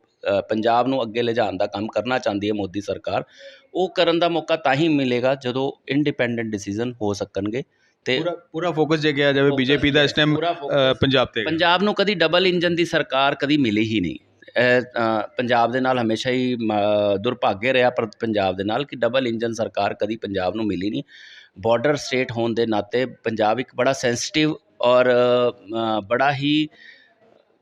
ਪੰਜਾਬ ਨੂੰ ਅੱਗੇ ਲਿਜਾਣ ਦਾ ਕੰਮ ਕਰਨਾ ਚਾਹੁੰਦੀ ਹੈ ਮੋਦੀ ਸਰਕਾਰ, ਉਹ ਕਰਨ ਦਾ ਮੌਕਾ ਤਾਂ ਹੀ ਮਿਲੇਗਾ ਜਦੋਂ ਇੰਡੀਪੈਂਡੈਂਟ ਡਿਸੀਜਨ ਹੋ ਸਕਣਗੇ। ਤੇ ਪੂਰਾ ਪੂਰਾ ਫੋਕਸ ਜੇ ਕਿਹਾ ਜਾਵੇ ਬੀਜੇਪੀ ਦਾ ਇਸ ਟਾਈਮ ਪੰਜਾਬ ਤੇ। ਪੰਜਾਬ ਨੂੰ ਕਦੀ ਡਬਲ ਇੰਜਨ ਦੀ ਸਰਕਾਰ ਕਦੀ ਮਿਲੀ ਹੀ ਨਹੀਂ। ਪੰਜਾਬ ਦੇ ਨਾਲ ਹਮੇਸ਼ਾ ਹੀ ਦੁਰਭਾਗੇ ਰਿਹਾ ਪਰ ਪੰਜਾਬ ਦੇ ਨਾਲ ਕਿ ਡਬਲ ਇੰਜਨ ਸਰਕਾਰ ਕਦੀ ਪੰਜਾਬ ਨੂੰ ਮਿਲੀ ਨਹੀਂ। ਬਾਰਡਰ ਸਟੇਟ ਹੋਣ ਦੇ ਨਾਤੇ ਪੰਜਾਬ ਇੱਕ ਬੜਾ ਸੈਂਸਿਟਿਵ ਔਰ ਬੜਾ ਹੀ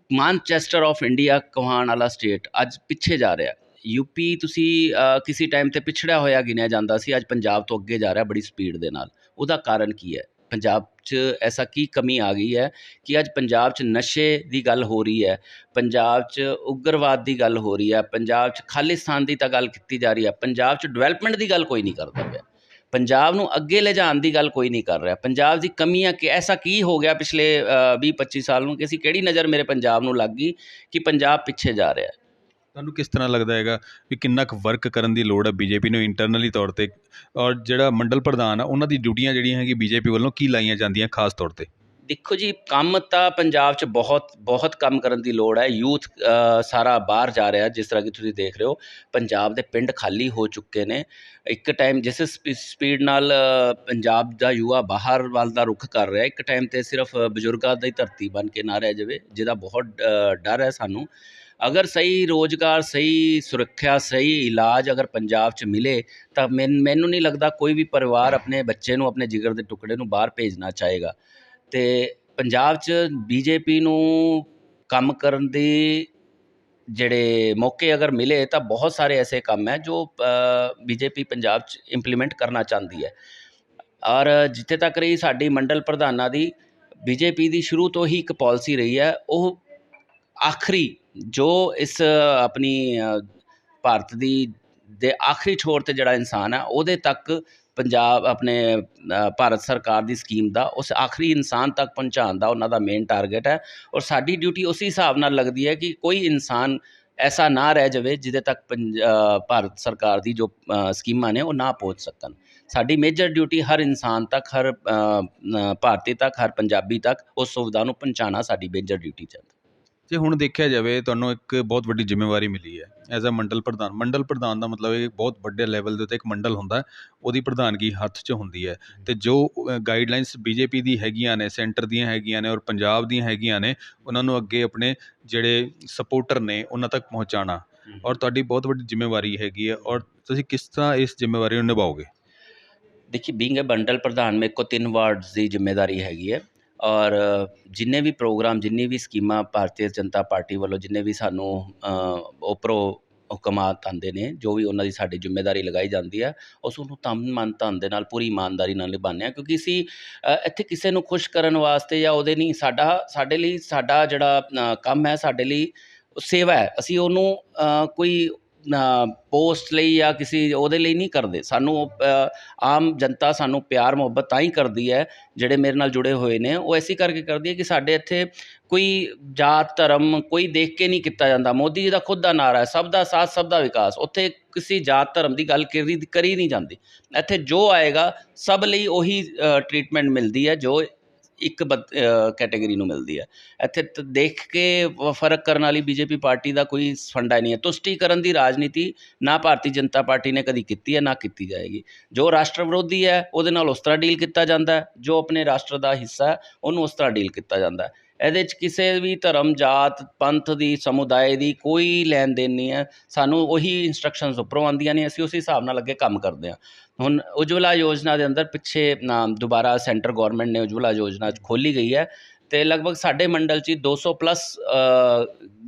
ਮਾਨਚੈਸਟਰ ਆਫ ਇੰਡੀਆ ਕਹਾਣ ਵਾਲਾ ਸਟੇਟ ਅੱਜ ਪਿੱਛੇ ਜਾ ਰਿਹਾ। ਯੂਪੀ ਤੁਸੀਂ ਕਿਸੇ ਟਾਈਮ ਤੇ ਪਿਛੜਿਆ ਹੋਇਆ ਗਿਣਿਆ ਜਾਂਦਾ ਸੀ ਅੱਜ ਪੰਜਾਬ ਤੋਂ ਅੱਗੇ ਜਾ ਰਿਹਾ ਬੜੀ ਸਪੀਡ ਦੇ ਨਾਲ। ਉਹਦਾ ਕਾਰਨ ਕੀ ਹੈ? ਪੰਜਾਬ 'ਚ ਐਸਾ ਕੀ ਕਮੀ ਆ ਗਈ ਹੈ ਕਿ ਅੱਜ ਪੰਜਾਬ 'ਚ ਨਸ਼ੇ ਦੀ ਗੱਲ ਹੋ ਰਹੀ ਹੈ, ਪੰਜਾਬ 'ਚ ਉਗਰਵਾਦ ਦੀ ਗੱਲ ਹੋ ਰਹੀ ਹੈ, ਪੰਜਾਬ 'ਚ ਖਾਲਿਸਤਾਨ ਦੀ ਤਾਂ ਗੱਲ ਕੀਤੀ ਜਾ ਰਹੀ ਹੈ, ਪੰਜਾਬ 'ਚ ਡਿਵੈਲਪਮੈਂਟ ਦੀ ਗੱਲ ਕੋਈ ਨਹੀਂ ਕਰਦਾ ਪਿਆ। ਪੰਜਾਬ ਨੂੰ ਅੱਗੇ ਲਿਜਾਣ ਦੀ ਗੱਲ ਕੋਈ ਨਹੀਂ ਕਰ ਰਿਹਾ। ਪੰਜਾਬ ਦੀ ਕਮੀਆਂ ਕਿ ਐਸਾ ਕੀ ਹੋ ਗਿਆ ਪਿਛਲੇ 20 25 ਸਾਲ ਨੂੰ ਕਿ ਅਸੀਂ ਕਿਹੜੀ ਨਜ਼ਰ ਮੇਰੇ ਪੰਜਾਬ ਨੂੰ ਲੱਗ ਗਈ ਕਿ ਪੰਜਾਬ ਪਿੱਛੇ ਜਾ ਰਿਹਾ ਤੁਹਾਨੂੰ ਕਿਸ ਤਰ੍ਹਾਂ ਲੱਗਦਾ ਹੈਗਾ ਵੀ ਕਿੰਨਾ ਕੁ ਵਰਕ ਕਰਨ ਦੀ ਲੋੜ ਹੈ ਬੀਜੇਪੀ ਨੂੰ ਇੰਟਰਨਲੀ ਤੌਰ ਤੇ? ਔਰ ਜਿਹੜਾ ਮੰਡਲ ਪ੍ਰਧਾਨ ਆ, ਉਹਨਾਂ ਦੀ ਡਿਊਟੀਆਂ ਜਿਹੜੀਆਂ ਹੈਗੀ ਬੀਜੇਪੀ ਵੱਲੋਂ ਕੀ ਲਾਈਆਂ ਜਾਂਦੀਆਂ ਖਾਸ ਤੌਰ ਤੇ? ਦੇਖੋ ਜੀ, ਕੰਮ ਤਾਂ ਪੰਜਾਬ 'ਚ ਬਹੁਤ ਬਹੁਤ ਕੰਮ ਕਰਨ ਦੀ ਲੋੜ ਹੈ। ਯੂਥ ਸਾਰਾ ਬਾਹਰ ਜਾ ਰਿਹਾ, ਜਿਸ ਤਰ੍ਹਾਂ ਕਿ ਤੁਸੀਂ ਦੇਖ ਰਹੇ ਹੋ। ਪੰਜਾਬ ਦੇ ਪਿੰਡ ਖਾਲੀ ਹੋ ਚੁੱਕੇ ਨੇ। ਇੱਕ ਟਾਈਮ ਜਿਸ ਸਪੀ- ਸਪੀਡ ਨਾਲ ਪੰਜਾਬ ਦਾ ਯੁਵਾ ਬਾਹਰ ਵੱਲ ਦਾ ਰੁਖ ਕਰ ਰਿਹਾ, ਇੱਕ ਟਾਈਮ ਤੇ ਸਿਰਫ ਬਜ਼ੁਰਗਾਂ ਦੀ ਧਰਤੀ ਬਣ ਕੇ ਨਾ ਰਹਿ ਜਾਵੇ, ਜਿਹਦਾ ਬਹੁਤ ਡਰ ਹੈ ਸਾਨੂੰ। ਅਗਰ ਸਹੀ ਰੋਜ਼ਗਾਰ, ਸਹੀ ਸੁਰੱਖਿਆ, ਸਹੀ ਇਲਾਜ ਅਗਰ ਪੰਜਾਬ 'ਚ ਮਿਲੇ, ਤਾਂ ਮੈਨੂੰ ਨਹੀਂ ਲੱਗਦਾ ਕੋਈ ਵੀ ਪਰਿਵਾਰ ਆਪਣੇ ਬੱਚੇ ਨੂੰ, ਆਪਣੇ ਜਿਗਰ ਦੇ ਟੁਕੜੇ ਨੂੰ ਬਾਹਰ ਭੇਜਣਾ ਚਾਹੇਗਾ। ਅਤੇ ਪੰਜਾਬ 'ਚ ਬੀਜੇਪੀ ਨੂੰ ਕੰਮ ਕਰਨ ਦੀ ਜਿਹੜੇ ਮੌਕੇ ਅਗਰ ਮਿਲੇ, ਤਾਂ ਬਹੁਤ ਸਾਰੇ ਐਸੇ ਕੰਮ ਹੈ ਜੋ ਬੀਜੇਪੀ ਪੰਜਾਬ 'ਚ ਇੰਪਲੀਮੈਂਟ ਕਰਨਾ ਚਾਹੁੰਦੀ ਹੈ। ਔਰ ਜਿੱਥੇ ਤੱਕ ਰਹੀ ਸਾਡੀ ਮੰਡਲ ਪ੍ਰਧਾਨਾਂ ਦੀ ਬੀਜੇਪੀ ਦੀ ਸ਼ੁਰੂ ਤੋਂ ਹੀ ਇੱਕ ਪਾਲਿਸੀ ਰਹੀ ਹੈ, ਉਹ ਆਖਰੀ, ਜੋ ਇਸ, ਆਪਣੀ ਭਾਰਤ ਦੀ, ਦੇ ਆਖਰੀ ਛੋਰ ਤੇ ਜਿਹੜਾ ਇਨਸਾਨ ਹੈ ਉਹਦੇ ਤੱਕ ਪੰਜਾਬ, ਆਪਣੇ ਭਾਰਤ ਸਰਕਾਰ ਦੀ ਸਕੀਮ ਦਾ, ਉਸ ਆਖਰੀ ਇਨਸਾਨ ਤੱਕ ਪਹੁੰਚਾਉਣ ਦਾ ਉਹਨਾਂ ਦਾ ਮੇਨ ਟਾਰਗੇਟ ਹੈ ਔਰ ਸਾਡੀ ਡਿਊਟੀ ਉਸੇ ਹਿਸਾਬ ਨਾਲ ਲੱਗਦੀ ਹੈ ਕਿ ਕੋਈ ਇਨਸਾਨ ਐਸਾ ਨਾ ਰਹਿ ਜਾਵੇ ਜਿਹਦੇ ਤੱਕ ਪੰਜ- ਭਾਰਤ ਸਰਕਾਰ ਦੀ ਜੋ ਸਕੀਮਾਂ ਨੇ ਉਹ ਨਾ ਪਹੁੰਚ ਸਕਣ। ਸਾਡੀ ਮੇਜਰ ਡਿਊਟੀ ਹਰ ਇਨਸਾਨ ਤੱਕ, ਹਰ ਭਾਰਤੀ ਤੱਕ, ਹਰ ਪੰਜਾਬੀ ਤੱਕ ਉਸ ਸੁਵਿਧਾ ਨੂੰ ਪਹੁੰਚਾਉਣਾ ਸਾਡੀ ਮੇਜਰ ਡਿਊਟੀ ਹੈ। ਜੇ ਹੁਣ ਦੇਖਿਆ ਜਾਵੇ ਤੁਹਾਨੂੰ ਇੱਕ ਬਹੁਤ ਵੱਡੀ ਜ਼ਿੰਮੇਵਾਰੀ ਮਿਲੀ ਹੈ ਐਜ਼ ਅ ਮੰਡਲ ਪ੍ਰਧਾਨ। ਮੰਡਲ ਪ੍ਰਧਾਨ ਦਾ ਮਤਲਬ ਇਹ ਬਹੁਤ ਵੱਡੇ ਲੈਵਲ ਦੇ ਉੱਤੇ ਇੱਕ ਮੰਡਲ ਹੁੰਦਾ ਉਹਦੀ ਪ੍ਰਧਾਨਗੀ ਹੱਥ 'ਚ ਹੁੰਦੀ ਹੈ। ਤੇ ਜੋ ਗਾਈਡਲਾਈਨਸ ਬੀਜੇਪੀ ਦੀ ਹੈਗੀਆਂ ਨੇ ਸੈਂਟਰ ਦੀਆਂ ਹੈਗੀਆਂ ਨੇ ਔਰ ਪੰਜਾਬ ਦੀਆਂ ਹੈਗੀਆਂ ਨੇ ਉਹਨਾਂ ਨੂੰ ਅੱਗੇ ਆਪਣੇ ਜਿਹੜੇ ਸਪੋਰਟਰ ਨੇ ਉਹਨਾਂ ਤੱਕ ਪਹੁੰਚਾਉਣਾ। ਔਰ ਤੁਹਾਡੀ ਬਹੁਤ ਵੱਡੀ ਜ਼ਿੰਮੇਵਾਰੀ ਹੈਗੀ ਹੈ ਔਰ ਤੁਸੀਂ ਕਿਸ ਤਰ੍ਹਾਂ ਇਸ ਜ਼ਿੰਮੇਵਾਰੀ ਨੂੰ ਨਿਭਾਓਗੇ? ਦੇਖੀ ਬੀਇੰਗ ਅ ਬੰਡਲ ਪ੍ਰਧਾਨ ਮੇਰੇ ਕੋ ਤਿੰਨ ਵਾਰਡਸ ਦੀ ਜ਼ਿੰਮੇਵਾਰੀ ਹੈਗੀ ਹੈ। ਔਰ ਜਿੰਨੇ ਵੀ ਪ੍ਰੋਗਰਾਮ ਜਿੰਨੀ ਵੀ ਸਕੀਮਾਂ ਭਾਰਤੀ ਜਨਤਾ ਪਾਰਟੀ ਵੱਲੋਂ ਜਿੰਨੇ ਵੀ ਸਾਨੂੰ ਅ, ਉੱਪਰੋਂ ਹੁਕਮਾਤ ਆਉਂਦੇ ਨੇ ਜੋ ਵੀ ਉਹਨਾਂ ਦੀ ਸਾਡੀ ਜ਼ਿੰਮੇਵਾਰੀ ਲਗਾਈ ਜਾਂਦੀ ਹੈ ਉਸ ਨੂੰ ਤਨ ਮਨ ਧਨ ਦੇ ਨਾਲ ਪੂਰੀ ਇਮਾਨਦਾਰੀ ਨਾਲ ਨਿਭਾਉਂਦੇ ਹਾਂ ਕਿਉਂਕਿ ਅਸੀਂ ਇੱਥੇ ਕਿਸੇ ਨੂੰ ਖੁਸ਼ ਕਰਨ ਵਾਸਤੇ ਜਾਂ ਉਹਦੇ ਨਹੀਂ ਸਾਡਾ ਸਾਡੇ ਲਈ ਸਾਡਾ ਜਿਹੜਾ ਕੰਮ ਹੈ ਸਾਡੇ ਲਈ ਸੇਵਾ ਹੈ ਅਸੀਂ ਉਹਨੂੰ ਕੋਈ ਪੋਸਟ ਲਈ ਜਾਂ ਕਿਸੇ ਉਹਦੇ ਲਈ ਨਹੀਂ ਕਰਦੇ। ਸਾਨੂੰ ਅ, ਆਮ ਜਨਤਾ ਸਾਨੂੰ ਪਿਆਰ ਮੁਹੱਬਤ ਤਾਂ ਹੀ ਕਰਦੀ ਹੈ ਜਿਹੜੇ ਮੇਰੇ ਨਾਲ ਜੁੜੇ ਹੋਏ ਨੇ। ਉਹ ਐਸੀ ਕਰਕੇ ਕਰਦੀ ਹੈ ਕਿ ਸਾਡੇ ਇੱਥੇ ਕੋਈ ਜਾਤ ਧਰਮ ਕੋਈ ਦੇਖ ਕੇ ਨਹੀਂ ਕੀਤਾ ਜਾਂਦਾ। ਮੋਦੀ ਜੀ ਦਾ ਖੁਦ ਦਾ ਨਾਰਾ ਹੈ ਸਭ ਦਾ ਸਾਥ ਸਭ ਦਾ ਵਿਕਾਸ। ਉੱਥੇ ਕਿਸੇ ਜਾਤ ਧਰਮ ਦੀ ਗੱਲ ਕਰੀ ਕਰੀ ਨਹੀਂ ਜਾਂਦੀ। ਇੱਥੇ ਜੋ ਆਏਗਾ ਸਭ ਲਈ ਉਹੀ ਟ੍ਰੀਟਮੈਂਟ ਮਿਲਦੀ ਹੈ ਜੋ ਇੱਕ ਕੈਟੇਗਰੀ ਨੂੰ ਮਿਲਦੀ ਹੈ। ਇੱਥੇ ਦੇਖ ਕੇ ਫ਼ਰਕ ਕਰਨ ਵਾਲੀ ਬੀਜੇਪੀ ਪਾਰਟੀ ਦਾ ਕੋਈ ਫੰਡਾ ਨਹੀਂ ਹੈ। ਤੁਸ਼ਟੀਕਰਨ ਦੀ ਰਾਜਨੀਤੀ ਨਾ ਭਾਰਤੀ ਜਨਤਾ ਪਾਰਟੀ ਨੇ ਕਦੀ ਕੀਤੀ ਹੈ, ਨਾ ਕੀਤੀ ਜਾਏਗੀ। ਜੋ ਰਾਸ਼ਟਰ ਵਿਰੋਧੀ ਹੈ, ਉਹਦੇ ਨਾਲ ਉਸ ਤਰ੍ਹਾਂ ਡੀਲ ਕੀਤਾ ਜਾਂਦਾ ਜੋ ਆਪਣੇ ਰਾਸ਼ਟਰ ਦਾ ਹਿੱਸਾ ਉਹਨੂੰ ਉਸ ਤਰ੍ਹਾਂ ਡੀਲ ਕੀਤਾ ਜਾਂਦਾ ਇਹਦੇ 'ਚ ਕਿਸੇ ਵੀ ਧਰਮ, ਜਾਤ, ਪੰਥ ਦੀ, ਸਮੁਦਾਇ ਦੀ ਕੋਈ ਲੈਣ ਦੇਣ ਨਹੀਂ ਹੈ। ਸਾਨੂੰ ਉਹੀ ਇਨਸਟਰਕਸ਼ਨਸ ਉੱਪਰੋਂ ਆਉਂਦੀਆਂ ਨੇ, ਅਸੀਂ ਉਸ ਹਿਸਾਬ ਨਾਲ ਅੱਗੇ ਕੰਮ ਕਰਦੇ ਹਾਂ। ਹੁਣ ਉਜਵਲਾ ਯੋਜਨਾ ਦੇ ਅੰਦਰ ਪਿੱਛੇ, ਨਾ, ਦੁਬਾਰਾ ਸੈਂਟਰ ਗਵਰਨਮੈਂਟ ਨੇ ਉਜਵਲਾ ਯੋਜਨਾ ਖੋਲੀ ਗਈ ਹੈ ਤੇ ਲਗਭਗ ਸਾਡੇ ਮੰਡਲ 'ਚ ਹੀ 200 ਪਲੱਸ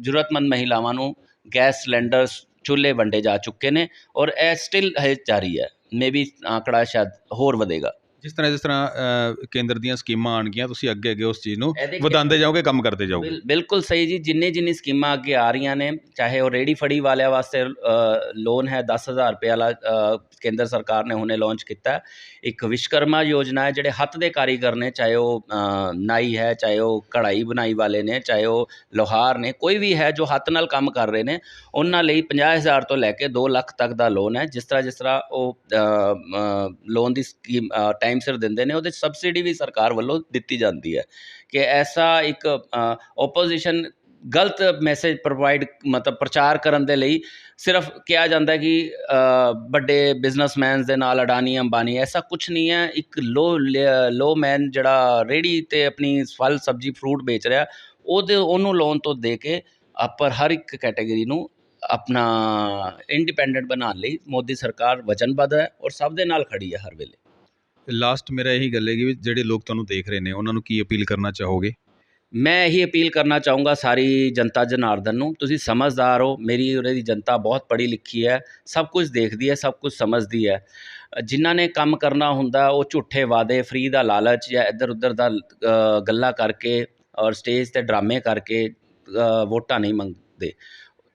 ਜ਼ਰੂਰਤਮੰਦ ਮਹਿਲਾਵਾਂ ਨੂੰ ਗੈਸ ਸਿਲੰਡਰਸ, ਚੁੱਲ੍ਹੇ ਵੰਡੇ ਜਾ ਚੁੱਕੇ ਨੇ ਔਰ ਇਹ ਸਟਿਲ ਹੈ ਜਾਰੀ ਹੈ। ਮੇਬੀ ਆંકੜਾ ਸ਼ਾਇਦ ਹੋਰ ਵਧੇਗਾ। ਜਿਸ ਤਰ੍ਹਾਂ ਜਿਸ ਤਰ੍ਹਾਂ ਕੇਂਦਰ ਦੀਆਂ ਸਕੀਮਾਂ ਆਣਗੀਆਂ ਤੁਸੀਂ ਅੱਗੇ ਅੱਗੇ ਉਸ ਚੀਜ਼ ਨੂੰ ਵਧਾਉਂਦੇ ਜਾਓਗੇ ਕੰਮ ਕਰਦੇ ਜਾਓਗੇ ਬਿਲ- ਬਿਲਕੁਲ ਸਹੀ ਜੀ ਜਿੰਨੇ ਜਿੰਨੀ ਸਕੀਮਾਂ ਅੱਗੇ ਆ ਰਹੀਆਂ ਨੇ ਚਾਹੇ ਉਹ ਰੇੜੀ ਫੜੀ ਵਾਲਿਆਂ ਵਾਸਤੇ ਲੋਨ ਹੈ 10000 ਰੁਪਏ ਵਾਲਾ ਕੇਂਦਰ ਸਰਕਾਰ ਨੇ ਹੁਣੇ ਲਾਂਚ ਕੀਤਾ। ਇੱਕ ਵਿਸ਼ਕਰਮਾ ਯੋਜਨਾ ਹੈ ਜਿਹੜੇ ਹੱਥ ਦੇ ਕਾਰੀਗਰ ਨੇ ਚਾਹੇ ਉਹ ਨਾਈ ਹੈ ਚਾਹੇ ਉਹ ਕਢਾਈ ਬੁਣਾਈ ਵਾਲੇ ਨੇ ਚਾਹੇ ਉਹ ਲੋਹਾਰ ਨੇ ਕੋਈ ਵੀ ਹੈ ਜੋ ਹੱਥ ਨਾਲ ਕੰਮ ਕਰ ਰਹੇ ਨੇ ਉਹਨਾਂ ਲਈ 50000 ਤੋਂ ਲੈ ਕੇ 2 ਲੱਖ ਤੱਕ ਦਾ ਲੋਨ ਹੈ ਜਿਸ ਤਰ੍ਹਾਂ ਜਿਸ ਤਰ੍ਹਾਂ ਉਹ ਲੋਨ ਦੀ ਸਕੀਮ ਟਾਈਮ ਸਿਰ ਦਿੰਦੇ ਨੇ, ਉਹਦੇ ਸਬਸਿਡੀ ਵੀ ਸਰਕਾਰ ਵੱਲੋਂ ਦਿੱਤੀ ਜਾਂਦੀ ਹੈ ਕਿ ਐਸਾ ਇੱਕ ਓਪੋਜੀਸ਼ਨ ਗਲਤ ਮੈਸੇਜ ਪ੍ਰੋਵਾਈਡ ਮਤਲਬ ਪ੍ਰਚਾਰ ਕਰਨ ਦੇ ਲਈ ਸਿਰਫ ਕਿਹਾ ਜਾਂਦਾ ਕਿ ਵੱਡੇ ਬਿਜ਼ਨਸਮੈਨਸ ਦੇ ਨਾਲ ਅਡਾਨੀ, ਅੰਬਾਨੀ ਐਸਾ ਕੁਝ ਨਹੀਂ ਹੈ, ਇੱਕ ਲੋ ਲੋ ਮੈਨ ਜਿਹੜਾ ਰੇੜੀ ਤੇ ਆਪਣੀ ਫਲ, ਸਬਜ਼ੀ ਫਰੂਟ ਵੇਚ ਰਿਹਾ, ਉਹਦੇ, ਉਹਨੂੰ ਲੋਨ ਤੋਂ ਦੇ ਕੇ ਆਪਰ ਹਰ ਇੱਕ ਕੈਟਾਗਰੀ ਨੂੰ ਆਪਣਾ ਇੰਡੀਪੈਂਡੈਂਟ ਬਣਾਉਣ ਲਈ ਮੋਦੀ ਸਰਕਾਰ ਵਚਨਬੱਧ ਹੈ ਔਰ ਸਭ ਦੇ ਨਾਲ ਖੜੀ ਹੈ ਹਰ ਵੇਲੇ। ਲਾਸਟ ਮੇਰਾ ਇਹੀ ਗੱਲ ਹੈ ਕਿ ਜਿਹੜੇ ਲੋਕ ਤੁਹਾਨੂੰ ਦੇਖ ਰਹੇ ਨੇ, ਉਹਨਾਂ ਨੂੰ ਕੀ ਅਪੀਲ ਕਰਨਾ ਚਾਹੋਗੇ? ਮੈਂ ਇਹੀ ਅਪੀਲ ਕਰਨਾ ਚਾਹੂੰਗਾ ਸਾਰੀ ਜਨਤਾ ਜਨਾਰਦਨ ਨੂੰ। ਤੁਸੀਂ ਸਮਝਦਾਰ ਹੋ, ਮੇਰੀ ਉਰੇ ਦੀ ਜਨਤਾ ਬਹੁਤ ਪੜ੍ਹੀ ਲਿਖੀ ਹੈ, ਸਭ ਕੁਝ ਦੇਖਦੀ ਹੈ, ਸਭ ਕੁਝ ਸਮਝਦੀ ਹੈ। ਜਿਨ੍ਹਾਂ ਨੇ ਕੰਮ ਕਰਨਾ ਹੁੰਦਾ, ਉਹ ਝੂਠੇ ਵਾਅਦੇ ਫਰੀ ਦਾ ਲਾਲਚ ਜਾਂ ਇੱਧਰ ਉੱਧਰ ਦਾ ਗੱਲਾਂ ਕਰਕੇ ਔਰ ਸਟੇਜ ਤੇ ਡਰਾਮੇ ਕਰਕੇ ਵੋਟਾਂ ਨਹੀਂ ਮੰਗਦੇ।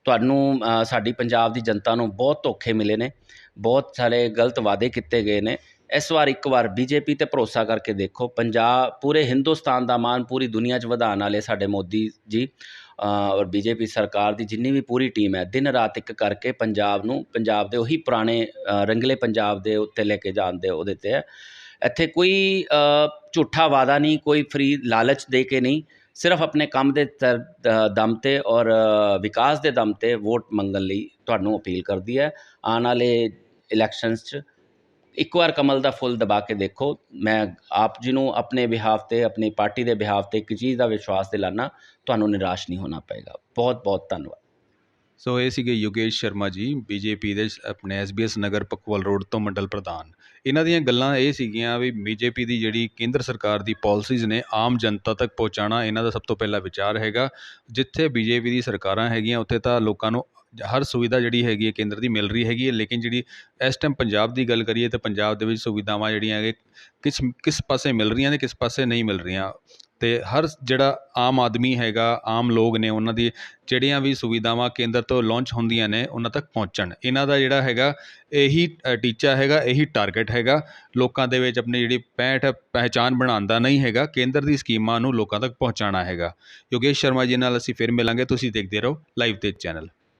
ਤੁਹਾਨੂੰ ਸਾਡੀ ਪੰਜਾਬ ਦੀ ਜਨਤਾ ਨੂੰ ਬਹੁਤ ਧੋਖੇ ਮਿਲੇ ਨੇ, ਬਹੁਤ ਸਾਰੇ ਗਲਤ ਵਾਅਦੇ ਕੀਤੇ ਗਏ ਨੇ। ਇਸ ਵਾਰ ਇੱਕ ਵਾਰ ਬੀਜੇਪੀ ਤੇ ਭਰੋਸਾ ਕਰਕੇ ਦੇਖੋ ਪੰਜਾਬ ਪੂਰੇ ਹਿੰਦੁਸਤਾਨ ਦਾ ਮਾਣ ਪੂਰੀ ਦੁਨੀਆ 'ਚ ਵਧਾਉਣ ਵਾਲੇ ਸਾਡੇ ਮੋਦੀ ਜੀ ਅ, ਔਰ ਬੀਜੇਪੀ ਸਰਕਾਰ ਦੀ ਜਿੰਨੀ ਵੀ ਪੂਰੀ ਟੀਮ ਹੈ ਦਿਨ ਰਾਤ ਇੱਕ ਕਰਕੇ ਪੰਜਾਬ ਨੂੰ ਪੰਜਾਬ ਦੇ ਉਹੀ ਪੁਰਾਣੇ ਰੰਗਲੇ ਪੰਜਾਬ ਦੇ ਉੱਤੇ ਲੈ ਕੇ ਜਾਣ ਦੇ ਉਹਦੇ ਤੇ ਹੈ। ਇੱਥੇ ਕੋਈ ਝੂਠਾ ਵਾਦਾ ਨਹੀਂ ਕੋਈ ਫਰੀ ਲਾਲਚ ਦੇ ਕੇ ਨਹੀਂ ਸਿਰਫ ਆਪਣੇ ਕੰਮ ਦੇ ਦਮ ਤੇ ਔਰ ਵਿਕਾਸ ਦੇ ਦਮ ਤੇ ਵੋਟ ਮੰਗਣ ਲਈ ਤੁਹਾਨੂੰ ਅਪੀਲ ਕਰਦੀ ਹੈ। ਆਉਣ ਵਾਲੇ ਇਲੈਕਸ਼ਨਸ 'ਚ ਇੱਕ ਵਾਰ ਕਮਲ ਦਾ ਫੁੱਲ ਦਬਾ ਕੇ ਦੇਖੋ। ਮੈਂ ਆਪ ਜੀ ਨੂੰ ਆਪਣੇ ਬਿਹਾਫ ਤੇ, ਆਪਣੀ ਪਾਰਟੀ ਦੇ ਬਿਹਾਫ ਤੇ ਇੱਕ ਚੀਜ਼ ਦਾ ਵਿਸ਼ਵਾਸ ਦਿਲਾਨਾ, ਤੁਹਾਨੂੰ ਨਿਰਾਸ਼ ਨਹੀਂ ਹੋਣਾ ਪਏਗਾ। ਬਹੁਤ ਬਹੁਤ ਧੰਨਵਾਦ। ਸੋ ਇਹ ਸੀਗੇ ਯੋਗੇਸ਼ ਸ਼ਰਮਾ ਜੀ, ਬੀਜੇਪੀ ਦੇ ਸ- ਆਪਣੇ ਐਸਬੀਐਸ ਨਗਰ ਪਕਵਲ ਰੋਡ ਤੋਂ ਮੰਡਲ ਪ੍ਰਧਾਨ। ਇਹਨਾਂ ਦੀਆਂ ਗੱਲਾਂ ਇਹ ਸੀਗੀਆਂ ਵੀ ਬੀਜੇਪੀ ਦੀ ਜਿਹੜੀ ਕੇਂਦਰ ਸਰਕਾਰ ਦੀ ਪੋਲਸੀਜ਼ ਨੇ ਆਮ ਜਨਤਾ ਤੱਕ ਪਹੁੰਚਾਉਣਾ ਇਹਨਾਂ ਦਾ ਸਭ ਤੋਂ ਪਹਿਲਾ ਵਿਚਾਰ ਹੈਗਾ। ਜਿੱਥੇ ਬੀਜੇਪੀ ਦੀ ਸਰਕਾਰਾਂ ਹੈਗੀਆਂ, ਉੱਥੇ ਤਾਂ ਲੋਕਾਂ ਨੂੰ ਹਰ ਸੁਵਿਧਾ ਜਿਹੜੀ ਹੈਗੀ ਹੈ ਕੇਂਦਰ ਦੀ ਮਿਲ ਰਹੀ ਹੈਗੀ ਹੈ, ਲੇਕਿਨ ਜਿਹੜੀ ਇਸ ਟਾਈਮ ਪੰਜਾਬ ਦੀ ਗੱਲ ਕਰੀਏ ਤਾਂ ਪੰਜਾਬ ਦੇ ਵਿੱਚ ਸੁਵਿਧਾਵਾਂ ਜਿਹੜੀਆਂ ਹੈਗੇ ਕਿਸ ਕਿਸ ਪਾਸੇ ਮਿਲ ਰਹੀਆਂ ਨੇ, ਕਿਸ ਪਾਸੇ ਨਹੀਂ ਮਿਲ ਰਹੀਆਂ। ਅਤੇ ਹਰ ਜਿਹੜਾ ਆਮ ਆਦਮੀ ਹੈਗਾ, ਆਮ ਲੋਕ ਨੇ, ਉਹਨਾਂ ਦੀ ਜਿਹੜੀਆਂ ਵੀ ਸੁਵਿਧਾਵਾਂ ਕੇਂਦਰ ਤੋਂ ਲਾਂਚ ਹੁੰਦੀਆਂ ਨੇ, ਉਹਨਾਂ ਤੱਕ ਪਹੁੰਚਣ। ਇਹਨਾਂ ਦਾ ਜਿਹੜਾ ਹੈਗਾ, ਇਹੀ ਟੀਚਾ ਹੈਗਾ, ਇਹੀ ਟਾਰਗੇਟ ਹੈਗਾ। ਲੋਕਾਂ ਦੇ ਵਿੱਚ ਆਪਣੀ ਜਿਹੜੀ ਪੈਂਠ ਪਹਿਚਾਣ ਬਣਾਉਣ ਦਾ ਨਹੀਂ ਹੈਗਾ, ਕੇਂਦਰ ਦੀ ਸਕੀਮਾਂ ਨੂੰ ਲੋਕਾਂ ਤੱਕ ਪਹੁੰਚਾਉਣਾ ਹੈਗਾ। ਯੋਗੇਸ਼ ਸ਼ਰਮਾ ਜੀ ਨਾਲ ਅਸੀਂ ਫਿਰ ਮਿਲਾਂਗੇ, ਤੁਸੀਂ ਦੇਖਦੇ ਰਹੋ ਲਾਈਵ ਤੇ ਚੈਨਲ।